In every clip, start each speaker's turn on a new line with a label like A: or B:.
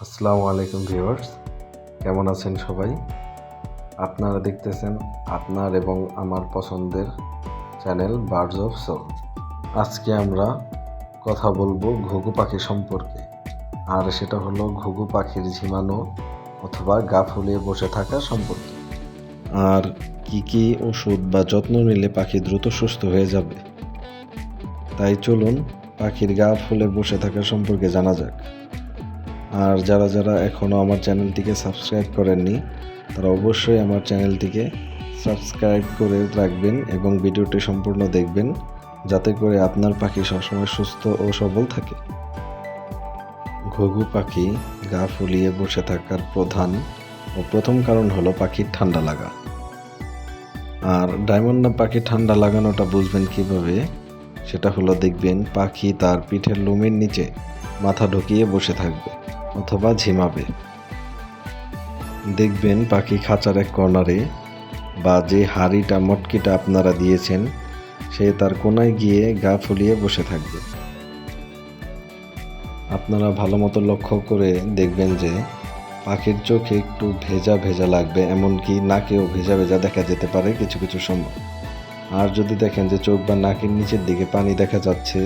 A: আসসালামু আলাইকুম ভিউয়ার্স, কেমন আছেন সবাই? আপনারা দেখতেছেন আপনার এবং আমার পছন্দের চ্যানেল বার্ডস অফ সোল আজকে আমরা কথা বলব ঘুঘু পাখি সম্পর্কে। আর সেটা হলো ঘুঘু পাখির ঝিমানো অথবা গা ফুলিয়ে বসে থাকা সম্পর্কে। আর কি কি ওষুধ বা যত্ন নিলে পাখি দ্রুত সুস্থ হয়ে যাবে? তাই চলুন পাখির গা ফুলে বসে থাকা সম্পর্কে জানা যাক। আর যারা যারা এখনও আমার চ্যানেলটিকে সাবস্ক্রাইব করেননি, তারা অবশ্যই আমার চ্যানেলটিকে সাবস্ক্রাইব করে রাখবেন এবং ভিডিওটি সম্পূর্ণ দেখবেন, যাতে করে আপনার পাখি সবসময় সুস্থ ও সবল থাকে। ঘুঘু পাখি গা ফুলিয়ে বসে থাকার প্রধান ও প্রথম কারণ হলো পাখির ঠান্ডা লাগা। আর ডায়মন্ড পাখি ঠান্ডা লাগানোটা বুঝবেন কীভাবে, সেটা হলো দেখবেন পাখি তার পিঠের লোমের নিচে মাথা ঢুকিয়ে বসে থাকবে। অথবা ঝিমাবে। দেখবেন পাখি খাঁচার এক কর্নারে বা যে হাড়িটা, মটকিটা আপনারা দিয়েছেন, সে তার কোনায় গিয়ে গা ফুলিয়ে বসে থাকবে। আপনারা ভালো মতো লক্ষ্য করে দেখবেন যে পাখির চোখে একটু ভেজা ভেজা লাগবে, এমনকি নাকেও ভেজা ভেজা দেখা যেতে পারে কিছু কিছু সময়। আর যদি দেখেন যে চোখ বা নাকের নিচের দিকে পানি দেখা যাচ্ছে,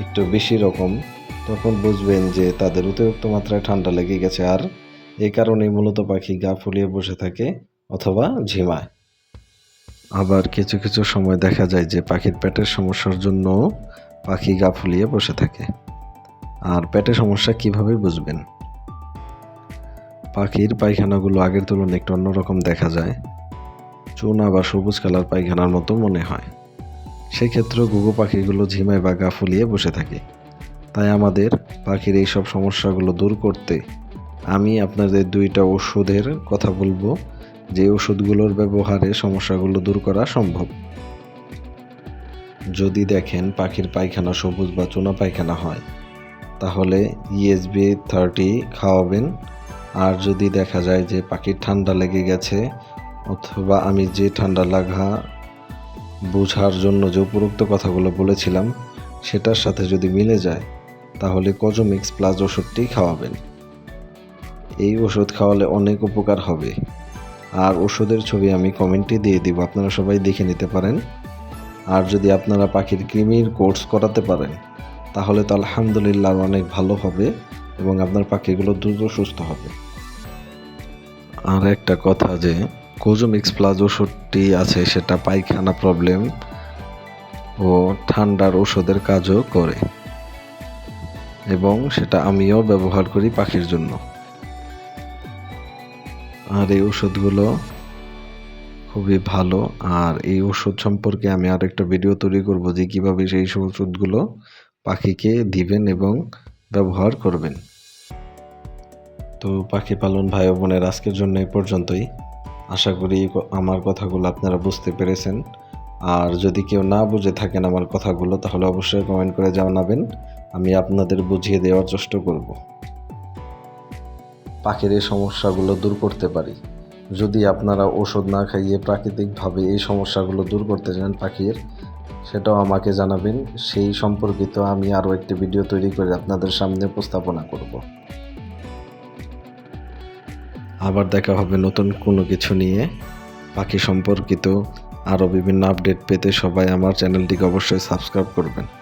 A: একটু বেশি রকম তখন বুঝবেন যে তাদের অতিরিক্ত মাত্রায় ঠান্ডা লেগে গেছে আর এ কারণেই মূলত পাখি গা ফুলিয়ে বসে থাকে অথবা ঝিমায়। আবার কিছু কিছু সময় দেখা যায় যে পাখির পেটের সমস্যার জন্য পাখি গা ফুলিয়ে বসে থাকে। আর পেটের সমস্যা কীভাবে বুঝবেন? পাখির পায়খানাগুলো আগের তুলনায় একটু অন্যরকম দেখা যায়। চুনা বা সবুজ কালার পায়খানার মতো মনে হয়। সেক্ষেত্রে ঘুঘু পাখিগুলো ঝিমায় বা গা ফুলিয়ে বসে থাকে। তাই আমাদের পাখির এই সব সমস্যাগুলো দূর করতে আমি আপনাদের দুইটা ওষুধের কথা বলব যে ওষুধগুলোর ব্যবহারে সমস্যাগুলো দূর করা সম্ভব। যদি দেখেন পাখির পায়খানা সবুজ বা চুনা পায়খানা হয়, তাহলে ইএসবি থার্টি খাওয়াবেন। আর যদি দেখা যায় যে পাখির ঠান্ডা লেগে গেছে, অথবা আমি যে ঠান্ডা লাগা বোঝার জন্য যে উপরোক্ত কথাগুলো বলেছিলাম, সেটার সাথে যদি মিলে যায় তাহলে কজমিক্স প্লাস ওষুধটি খাওয়াবেন। এই ওষুধ খাওয়ালে অনেক উপকার হবে। আর ওষুধের ছবি আমি কমেন্টে দিয়ে দিব, আপনারা সবাই দেখে নিতে পারেন। আর যদি আপনারা পাখির কৃমির কোর্স করাতে পারেন, তাহলে তো আলহামদুলিল্লাহ অনেক ভালো হবে এবং আপনার পাখিগুলো দ্রুত সুস্থ হবে। আর একটা কথা যে কোজোমিক্স প্লাস ওষুধটি আছে, সেটা পায়খানা প্রবলেম ও ঠান্ডার ওষুধের কাজও করে। এবং সেটা আমিও ব্যবহার করি পাখির জন্য। আর এই ওষুধগুলো খুবই ভালো। আর এই ওষুধ সম্পর্কে আমি আর একটা ভিডিও তৈরি করব যে কীভাবে সেই ওষুধগুলো পাখিকে দিবেন এবং ব্যবহার করবেন। তো পাখি পালন ভাই বোনের, আজকের জন্য এই পর্যন্তই। আশা করি আমার কথাগুলো আপনারা বুঝতে পেরেছেন। আর যদি কেউ না বুঝে থাকেন আমার কথাগুলো, তাহলে অবশ্যই কমেন্ট করে জানাবেন। আমি আপনাদের বুঝিয়ে দেওয়ার চেষ্টা করব। পাখির এই সমস্যাগুলো দূর করতে পারি। যদি আপনারা ওষুধ না খাইয়ে প্রাকৃতিকভাবে এই সমস্যাগুলো দূর করতে চান পাখির, সেটাও আমাকে জানাবেন। সেই সম্পর্কিত আমি আরও একটি ভিডিও তৈরি করে আপনাদের সামনে উপস্থাপনা করব। আবার দেখা হবে নতুন কোনো কিছু নিয়ে। পাখি সম্পর্কিত আরও বিভিন্ন আপডেট পেতে সবাই আমার চ্যানেলটিকে অবশ্যই সাবস্ক্রাইব করবেন।